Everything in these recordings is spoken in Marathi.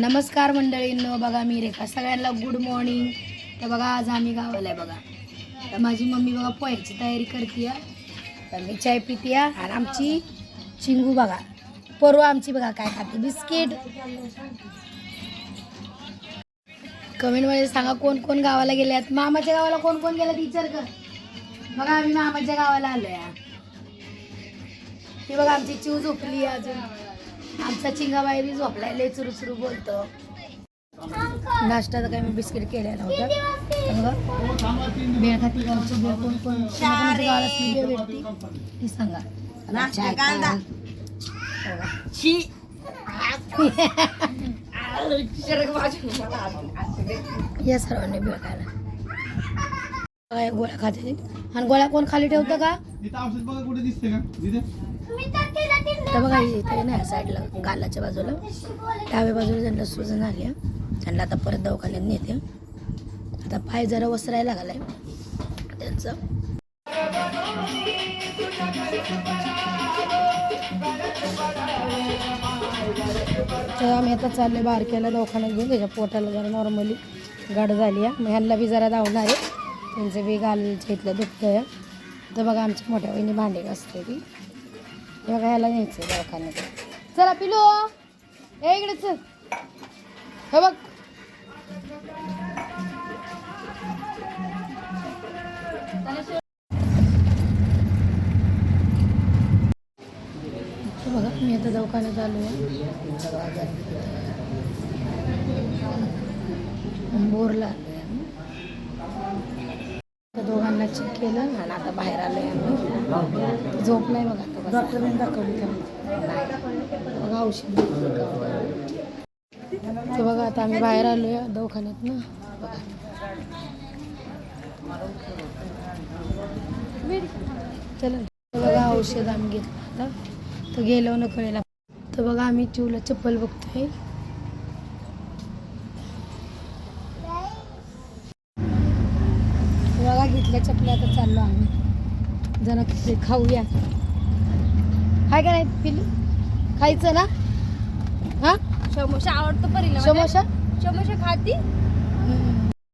नमस्कार मंडळींनो बघा मी रेखा. सगळ्यांना गुड मॉर्निंग तर बघा आज आम्ही गावाला आहे बघा. तर माझी मम्मी बघा पोह्याची तयारी करते तर मी चाय पिते आणि आमची चिंगू बघा. परवा आमची बघा काय खाते. बिस्किट. कमेंटमध्ये सांगा कोण कोण गावाला गेले आहेत. मामाच्या गावाला कोण कोण गेलं विचार कर. बघा आम्ही मामाच्या गावाला आलो या ही बघा आमची चिव झोपली अजून. आमचा चिंगाबाई बी झोपलाय लय चुरू चुरू बोलतो. नाश्ता तर काय मी बिस्किट केलेला होता. बेळ खाती गावची बेळ कोण कोण कोणाकोणाच्या गावाला असली बेळ भेटती? ती सांगा. नाश्ता चाय कांदा. काय? या सर्वांनी बेळ खायला. काय गोळ्या खाते आणि गोळ्या कोण खाली ठेवतं का? इथं औषध बघा कुठे दिसते का? तिथे तर बघा इथे नाही साईडला गालाच्या बाजूला. डाव्या बाजूला त्यांना सुजन आली आहे. त्यांना आता परत दवाखान्यात नेते आता पाय जरा वसरायला लागलाय. त्यांचं. तर आम्ही आता चालले बारक्याला दवाखान्यात घेऊन. त्याच्या पोटाला जरा नॉर्मली गाड झाली आहे. मग ह्यांना बी जरा धावणार आहे. त्यांचं बी गालच्या इथलं दुखतं आहे तर बघा आमच्या मोठ्या बहिणी भांडे असते ती. बघा ह्याला न्यायचं दवाखान्यात. चला पिलो. ए इकडे चल. हे बघ. बघा मी आता दवाखान्यात आलो आहे बोरला आलो आहे दोघांना चेक केलं आणि आता बाहेर आलो आहे झोप नाही बघा डॉक्टरने दाखवली बघा औषध. तर बघा आता आम्ही बाहेर आलो आहे दवाखान्यात ना. बघा चला बघा औषध आम्ही घेतलं आता. तर गेलो न कळेला तर बघा आम्ही चिवला चप्पल बघतोय. बघा घेतल्या चपल्या तर चाललो आम्ही. जरा खाऊया. हाय का नाही पिलू खायचं ना? हा? समोसा आवडतो परीला समोसा? समोसा खाती?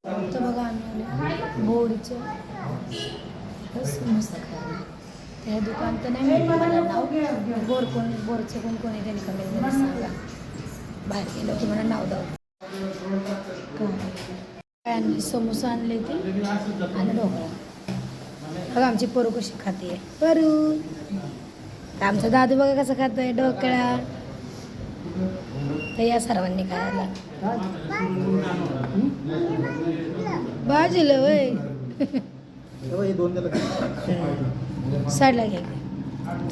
तर बघा आम्ही बोडीचं. समोसा खायला. त्या दुकान तर नाही नाव. बोर कोण बोरचं कोण कोण त्यांनी कमेंटमध्ये सांगा. बाहेर गेलो की मला नाव दाव काय आणले? समोसा आणले ते आणि ढोकळा. बघा आमची परू कशी खाते. परू. आमचा दादू बघा कसं खातोय ढोकळा. तर या सर्वांनी खायला. बाजूला वय साईडला घ्या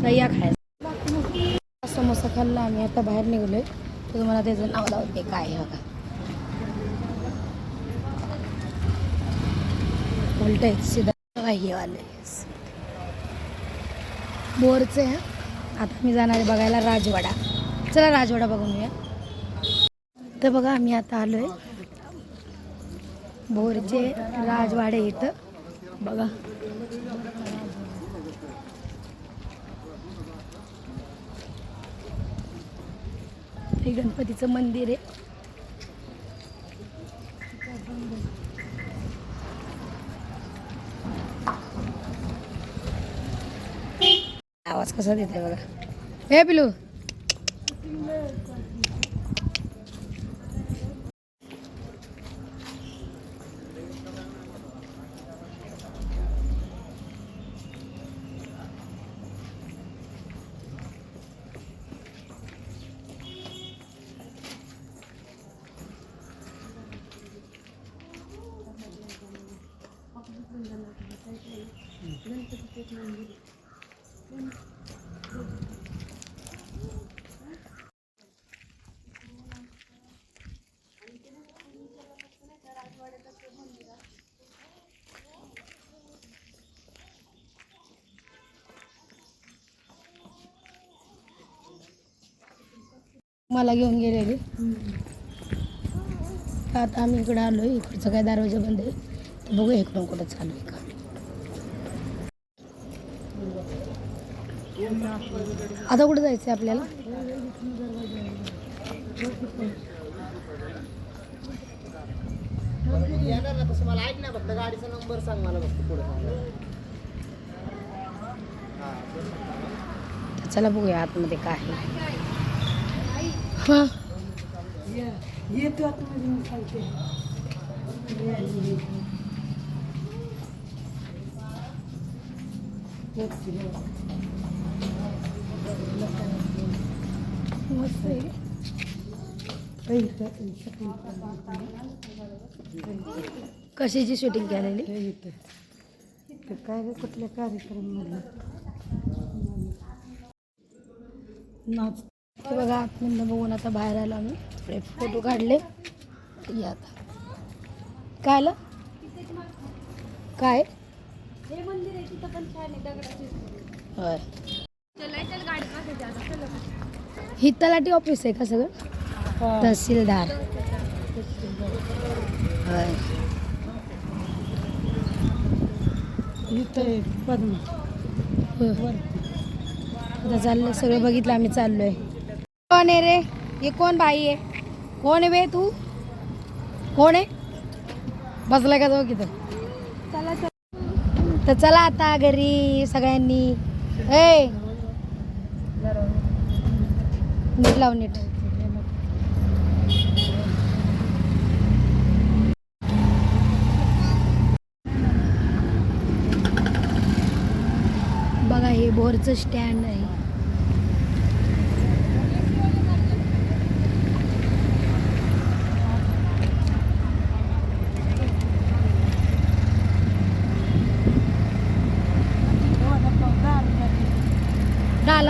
तर या खायला. समोसा खाल्ला आम्ही आता बाहेर निघलोय. तर तुम्हाला त्याचं नाव लावते काय बघा. उलट आहे सीधा बघा हे वाले. बोरचे हा? आता मी जाणार आहे बघायला राजवाडा. चला राजवाडा बघून येऊया. तर बघा आम्ही आता आलोय भोरचे राजवाडे इथं. बघा. हे गणपतीचं मंदिर आहे. आवाज कसा देते बघा हे पिलू मला घेऊन गेलेली. आता आम्ही इकडं आलो इकडचं काय दरवाजा बंद आहे? तर बघू इकडून कुठं चालू आहे का. आता कुठं जायचं आहे आपल्याला? येणार ना तसं मला ऐक ना फक्त गाडीचा नंबर सांग मला फक्त पुढे चला बघूया आतमध्ये काय आहे हा मस्त आहे कशाची शूटिंग केलेली? काय कुठल्या कार्यक्रम नाच हे बघा आतमधनं बघून आता बाहेर आलो आम्ही. थोडे फोटो काढले. या आता. काय आलं? काय? हे मंदिर आहे तिथं पण छान आहे दगडाची. होय. चला चल गाडी बसायची आता. चला ही तलाठी ऑफिस आहे का सगळं? तहसीलदार. होय. आता चाललं सगळं बघितलं आम्ही चाललोय. कोण आहे रे? हे कोण बाई आहे कोण आहे बे तू? कोण आहे बसलाय का जाऊ तिथं चला चल। तर चला आता घरी सगळ्यांनी. ए! नीट लाव नीट. बघा हे बोरचं स्टँड आहे.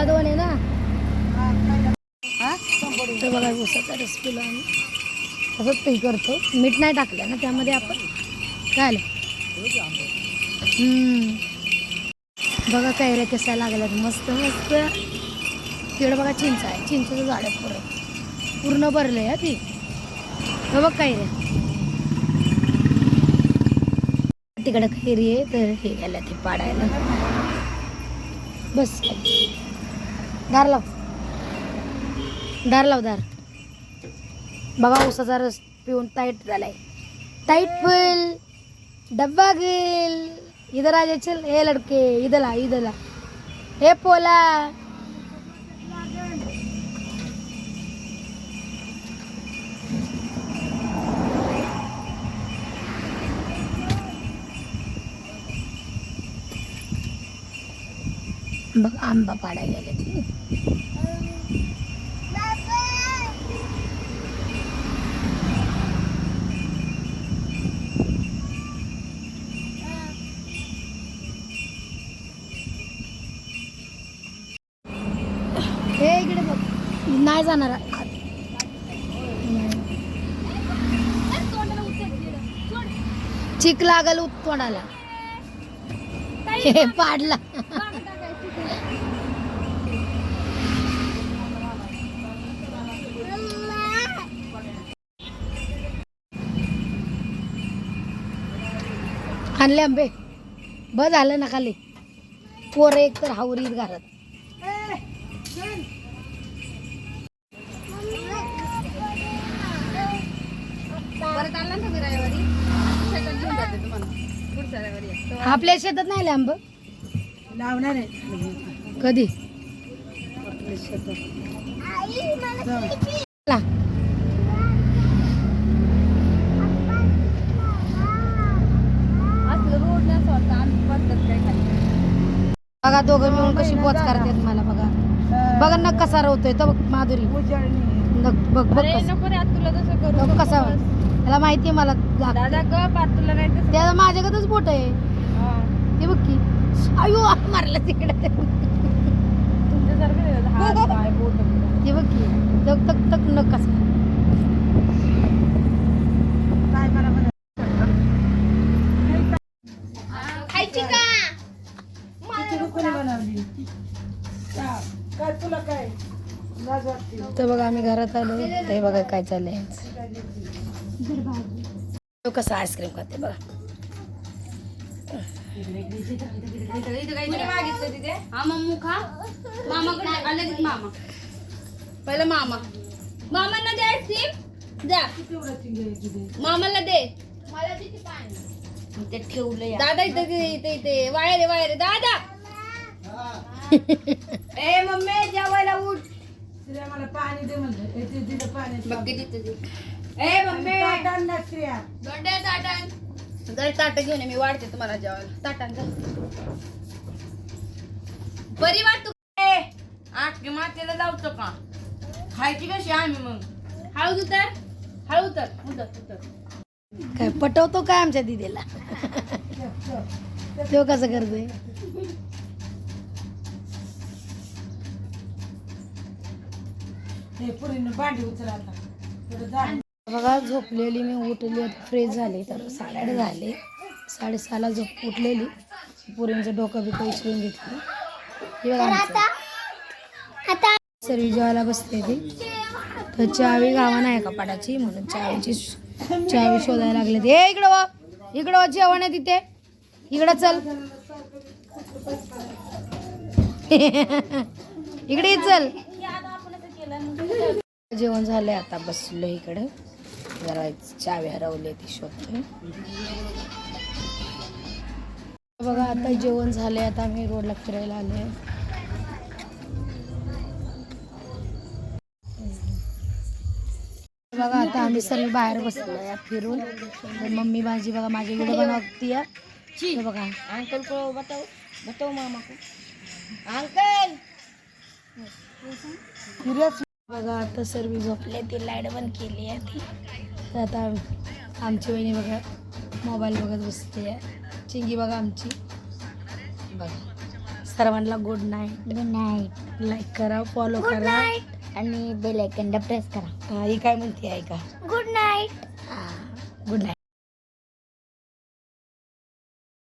डाला दोन आहे ना. तर बघा उसाचा रस पिला आम्ही. तसंच ते करतो. मीठ नाही टाकलं ना त्यामध्ये आपण? काय आलं. बघा कैऱ्या कशा लागल्यात. मस्त मस्त. तिकडे बघा चिंच आहे. चिंचेचं झाड आहे पुरं पूर्ण भरलंय हा ती. हे बघ कैऱ्या. तिकडं कैरी आहे तर हे गेल्या ते पाडायला. बस. दार लाव. दार लाव दार. बघा उसाचा रस पिऊन टाईट झालाय. टाईट फुल डब्बा गेल इधर आ हे लड़के इधर ला. हे पोला. बघ आंबा पाडायला गेले हे इकडे बघ. नाही जाणार. चिक लागल तोंडाला हे पाडला. आणले आंबे. बस झालं ना खाली. पोरं एक तर हावरीत घरात. परत आला ना तुम्ही रविवारी? शेतात घेऊन जाते तुम्हाला. पुढच्या रविवारी या. तेव्हा आपल्या शेतात नाही आले आंब? लावणार आहे. कधी शेतात ला. असलं रोड नाही असं वाटतं आम्ही पडतात काय खाली बघा दोघं मिळून कशी बोच करतात मला बघा. बघा नक कसा रवतोय तर बघ माधुरी. बघ कसं. नको रे आता तुला तसं करू बघ कसा त्याला माहिती आहे मला दादा गप आता तुला नाही तसं त्याला माझ्याकडच बोट आहे. हा. ते बघ की. अयो मारलं तिकडे. तुमच्यासारखं नाही दादा. हात पाय बोट ते बघ की तक तक तक नक कसा काय मला म्हणा खायची का किती रुपये बनवली का? काय तुला काय लाज वाटते तर बघा आम्ही घरात आलो. ते बघा काय चाललंय. तो कसा आईस्क्रीम खाते बघा. हा पहिलं मामा. मामांना द्या आईस्क्रीम जा. दे मामाला दे. ते ठेवलं दादा इथं इथे इथे. वायर आहे वायर. दादा. ए मम्मी. मला पाणी दे म्हणलं. ए, ते दिलं पाणी बघ किती तुझी ए मम्मी! ताटान ना श्रेया दोंडे ताटण जर ताट घेऊन ये, मी वाढते तुम्हाला जेवायला. ताटण जा बरी वाट तू. आठ मातेला लावतो का? खायची कशी आम्ही मग? हळू उतर. हळू उतर. उतर उतर. काय पटवतो काय आमच्या दिदीला? तो कसं करतोय हे पुरीनं भांडी उचला आता थोडं झाड बघा झोपलेली मी उठली आता फ्रेश झाली तर साडेआठ झाले. साडेसहाला झोप उठलेली. पुरींचं डोकं बिकं उचलून घेतलं. हे. सर्वी जेवायला बसते ती तर चावी गावा नाही कपाटाची म्हणून चावीची चावी शोधायला लागले ते ए इकडं वा. इकडं वा जेवण आहे तिथे. इकडं चल. इकडे ये चल. जेवण झालंय आता बसलो इकडे. जरा चावी हरवली ती शोधते बघा आता जेवण झालंय आता आम्ही रोडला फिरायला आले बघा आता आम्ही सर्व बाहेर बसलोय फिरून. तर मम्मी माझी बघा माझी व्हिडिओ बनवती आहे. बघा. अंकल को बताओ बताओ मामा को अंकल! बघा आता सर्व झोपले ती लाइट बंद केली आहे ती. तर आता आमची वहिनी बघा मोबाईल बघत बसते आहे. चिंगी बघा आमची. बघा. सर्वांना good night good night like करा फॉलो करा. आणि बेल आयकनला प्रेस करा. हा, ही काय म्हणते आहे का गुड नाईट गुड नाईट